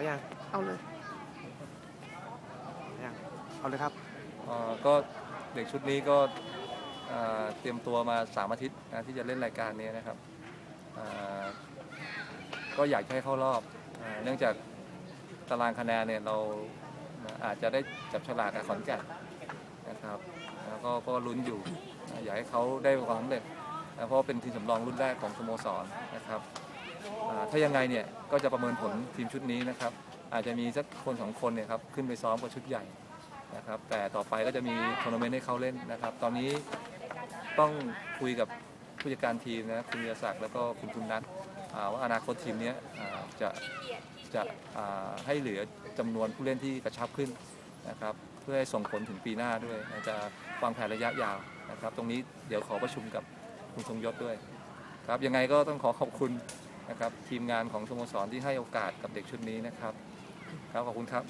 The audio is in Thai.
เอายังเอาเลยเอายังเอาเลยครับ เอ่อก็เด็กชุดนี้ก็เอ่อเตรียมตัวมาสามอาทิตย์นะที่จะเล่นรายการนี้นะครับเอ่อก็อยากให้เข้ารอบเอ่อเนื่องจากตารางคะแนนเนี่ยเราอาจจะได้จับฉลากกับขอนแก่นนะครับแล้วก็ก็ลุ้นอยู่นะอยากให้เขาได้ความสำเร็จนะเพราะว่าเป็นทีมสำรองรุ่นแรกของสโมสรนะครับอ่า ถ้ายังไงเนี่ยก็จะประเมินผลทีมชุดนี้นะครับ อาจจะมีสักคนสองคนเนี่ยครับขึ้นไปซ้อมกับชุดใหญ่นะครับ แต่ต่อไปก็จะมีทัวร์นาเมนต์ให้เขาเล่นนะครับ ตอนนี้ต้องคุยกับผู้จัดการทีมนะคุณวีรศักดิ์แล้วก็คุณคุณนัทว่าอนาคตทีมนี้จะจะให้เหลือจำนวนผู้เล่นที่กระชับขึ้นนะครับ เพื่อให้ส่งผลถึงปีหน้าด้วยจะวางแผนระยะยาวนะครับ ตรงนี้เดี๋ยวขอประชุมกับคุณทรงยศด้วย ครับยังไงก็ต้องขอขอบคุณ นะครับทีมงานของสโมสรที่ให้โอกาสกับเด็กชุดนี้นะครับครับขอบคุณครับ